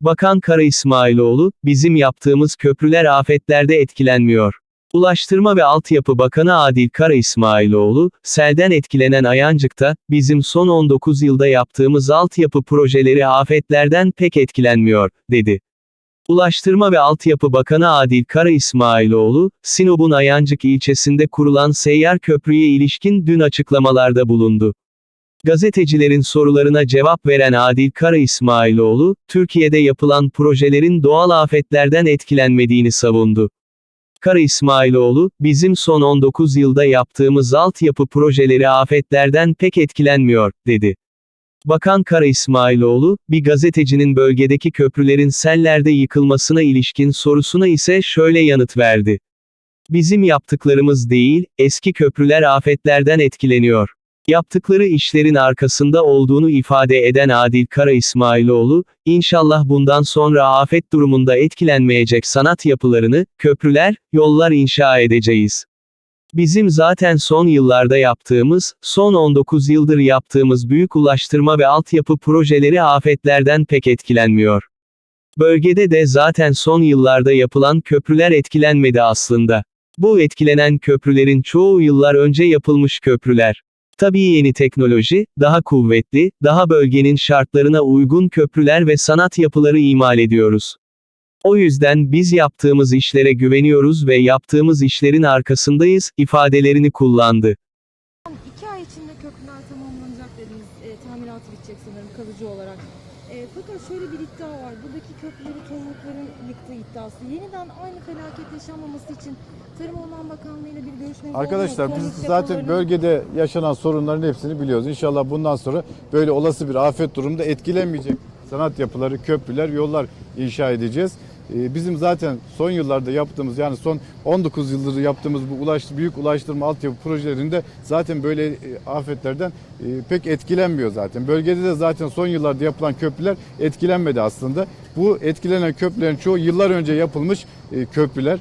Bakan Kara İsmailoğlu, bizim yaptığımız köprüler afetlerde etkilenmiyor. Ulaştırma ve Altyapı Bakanı Adil Kara İsmailoğlu, selden etkilenen Ayancık'ta, bizim son 19 yılda yaptığımız altyapı projeleri afetlerden pek etkilenmiyor, dedi. Ulaştırma ve Altyapı Bakanı Adil Kara İsmailoğlu, Sinop'un Ayancık ilçesinde kurulan seyyar köprüye ilişkin dün açıklamalarda bulundu. Gazetecilerin sorularına cevap veren Adil Kara İsmailoğlu, Türkiye'de yapılan projelerin doğal afetlerden etkilenmediğini savundu. Kara İsmailoğlu, bizim son 19 yılda yaptığımız altyapı projeleri afetlerden pek etkilenmiyor, dedi. Bakan Kara İsmailoğlu, bir gazetecinin bölgedeki köprülerin sellerde yıkılmasına ilişkin sorusuna ise şöyle yanıt verdi. Bizim yaptıklarımız değil, eski köprüler afetlerden etkileniyor. Yaptıkları işlerin arkasında olduğunu ifade eden Adil Kara İsmailoğlu, inşallah bundan sonra afet durumunda etkilenmeyecek sanat yapılarını, köprüler, yollar inşa edeceğiz. Bizim zaten son yıllarda yaptığımız, son 19 yıldır yaptığımız büyük ulaştırma ve altyapı projeleri afetlerden pek etkilenmiyor. Bölgede de zaten son yıllarda yapılan köprüler etkilenmedi aslında. Bu etkilenen köprülerin çoğu yıllar önce yapılmış köprüler. Tabii yeni teknoloji, daha kuvvetli, daha bölgenin şartlarına uygun köprüler ve sanat yapıları imal ediyoruz. O yüzden biz yaptığımız işlere güveniyoruz ve yaptığımız işlerin arkasındayız, ifadelerini kullandı. İki ay içinde köprüler tamamlanacak dediniz. E, tamiratı bitecek sanırım kalıcı olarak. E, fakat şöyle bir iddia var. Buradaki köprüleri tomrukların yıktığı iddiası. Yeniden aynı felaket yaşanmaması için Tarım Orman Bakanlığı ile bir görüşmeniz Arkadaşlar biz zaten depolarının- bölgede yaşanan sorunların hepsini biliyoruz. İnşallah bundan sonra böyle olası bir afet durumunda etkilenmeyecek sanat yapıları, köprüler, yollar inşa edeceğiz. Ee, Bizim zaten son yıllarda yaptığımız yani son 19 yıldır yaptığımız bu ulaş, büyük ulaştırma altyapı projelerinde zaten böyle e, afetlerden e, pek etkilenmiyor zaten. Bölgede de zaten son yıllarda yapılan köprüler etkilenmedi aslında. Bu etkilenen köprülerin çoğu yıllar önce yapılmış e, köprüler.